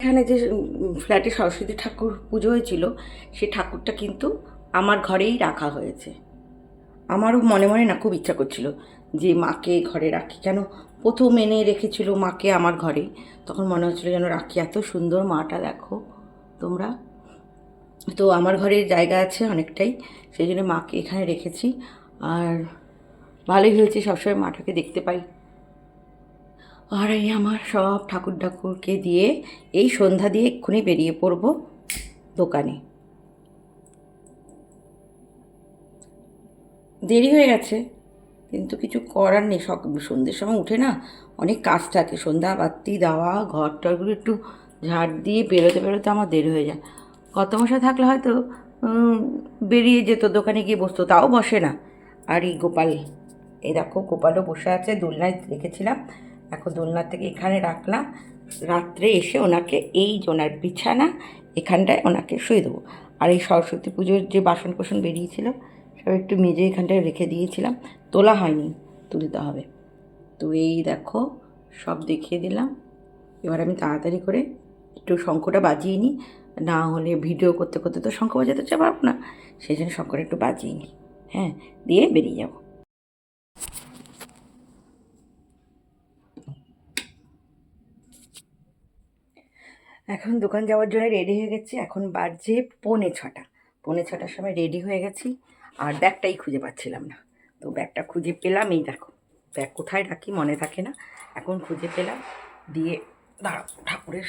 এখানে যে ফ্ল্যাটে সরস্বতী ঠাকুর পুজো হয়েছিল, সে ঠাকুরটা কিন্তু আমার ঘরেই রাখা হয়েছে। আমারও মনে মনে না খুব ইচ্ছা করছিল যে মাকে ঘরে রাখি। কেন? প্রথম এনে রেখেছিল মাকে আমার ঘরে। তখন মনে হচ্ছিল যেন রাখি, এত সুন্দর মাটা দেখো তোমরা। তো আমার ঘরে জায়গা আছে অনেকটাই, সেই জন্য মাকে এখানে রেখেছি। আর ভালোই হয়েছে সবসময় মাটাকে দেখতে পাই। আর এই আমার সব ঠাকুর ঠাকুরকে দিয়ে এই সন্ধ্যা দিয়ে এক্ষুনি বেরিয়ে পড়ব দোকানে। দেরি হয়ে গেছে, কিন্তু কিছু করার নেই। সক, সন্ধ্যের সময় উঠে না অনেক কাজ থাকে। সন্ধ্যা বাতি দেওয়া ঘর টরগুলো একটু ঝাড় দিয়ে বেরোতে বেরোতে আমার দেরি হয়ে যায়। কত মশা থাকলে হয়তো বেরিয়ে যেত, দোকানে গিয়ে বসতো, তাও বসে না। আর এই গোপাল, এই দেখো গোপালও বসে আছে, দোলনায় রেখেছিলাম। এখন দোলনার থেকে এখানে রাখলাম। রাত্রে এসে ওনাকে এই যে ওনার বিছানা, এখানটায় ওনাকে শুয়ে দেবো। আর এই সরস্বতী পুজোর যে বাসন কোসন বেরিয়েছিল, সব একটু মেজে এখানটায় রেখে দিয়েছিলাম। তোলা হয়নি তুলতে হবে। তো এই দেখো, সব দেখিয়ে দিলাম। এবার আমি তাড়াতাড়ি করে একটু শঙ্খটা বাজিয়ে নিই। না হলে ভিডিও করতে করতে তো শঙ্খ বাজাতে চা পারব না। সেই জন্য শঙ্খটা একটু বাজিয়ে নিই। হ্যাঁ দিয়ে বেরিয়ে যাব। এখন দোকান যাওয়ার জন্য রেডি হয়ে গেছি। এখন বাজে পৌনে ছটা। পৌনে ছটার সময় রেডি হয়ে গেছি। আর ব্যাগটাই খুঁজে পাচ্ছিলাম না। তো ব্যাগটা খুঁজে পেলাম, এই দেখো। ব্যাগ কোথায় রাখি মনে থাকে না। এখন খুঁজে পেলাম। দিয়ে দাঁড়াও, ঠাকুরের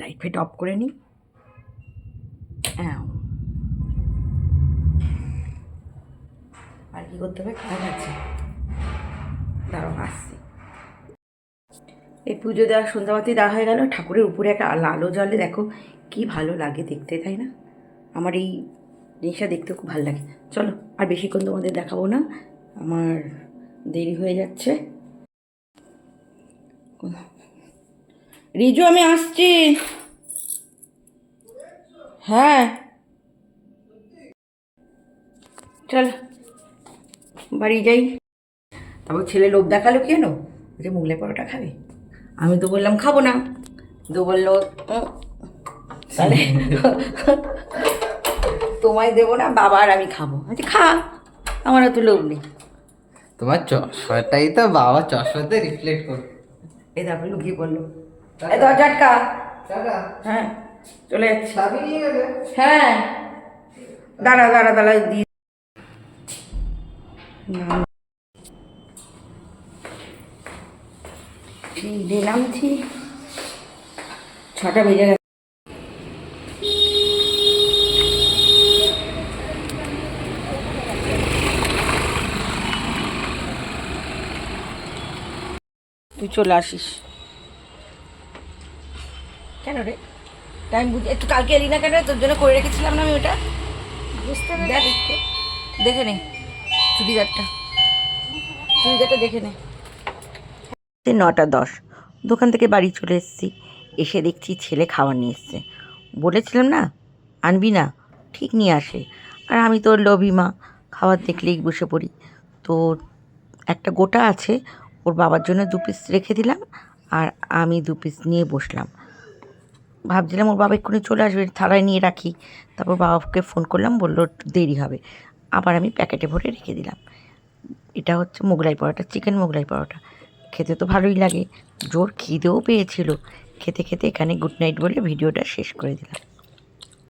লাইট ফেট অফ করে নিই। হ্যাঁ আর কি করতে হবে? কাজ আছে। দাঁড়াও, আসছি। এই পুজো দেওয়া সন্ধ্যাবাতি দেওয়া হয়ে গেল। ঠাকুরের উপরে একটা আলো জ্বলে। দেখো, কি ভালো লাগে দেখতে, তাই না? আমার এই জিনিসটা দেখতে খুব ভালো লাগে। চলো, আর বেশিক্ষণ তোমাদের দেখাবো না। আমার দেরি হয়ে যাচ্ছে। রিজু, আমি আসছি। হ্যাঁ। চল, বাড়ি যাই। তারপর ছেলে লোভ দেখাল কেন? যে মুগলাই পরোটা খাবে। আমি তো বললাম খাব না। তো বলল তাহলে তোমায় দেবো না বাবা আর আমি খাব। আচ্ছা খা আমার তো লোভ নেই। তোমার চশমাটাই তো বাবা চশমাতে রিফ্লেক্ট করবে। এই তারপরে লুকিয়ে পড়ল। এই দরজা আটকা। হ্যাঁ চলে যাচ্ছি। হ্যাঁ। দাঁড়া দাঁড়া দাঁড়া দিয়ে না। এই দিলাম থি ছটা বেজে গেছে। তুই চলে আসিস। কেন রে? টাইম বুঝে একটু কালকে এলি না কেন তোর জন্য করে রেখেছিলাম না আমি ওটা। বুঝতে একটু দেখে নে। চুড়িদারটা। চুড়িদারটা দেখে নে। নটা দশ। দোকান থেকে বাড়ি চলে এসেছি। এসে দেখছি ছেলে খাবার নিয়ে এসছে। বলেছিলাম না, আনবি না, ঠিক নিয়ে আসে। আর আমি তোর লোভী মা, খাবার দেখলেই বসে পড়ি। তো একটা গোটা আছে, ওর বাবার জন্য দু পিস রেখে দিলাম আর আমি দু পিস নিয়ে বসলাম। ভাবছিলাম ওর বাবা এক্ষুনি চলে আসবে, থালায় নিয়ে রাখি। তারপর বাবাকে ফোন করলাম, বলল দেরি হবে। আবার আমি প্যাকেটে ভরে রেখে দিলাম। এটা হচ্ছে মোগলাই পরোটা চিকেন মোগলাই পরোটা। খেতে তো ভালোই লাগে। জোর খিদেও পেয়েছিল। খেতে খেতে এখানে গুড নাইট বলে ভিডিওটা শেষ করে দিলাম।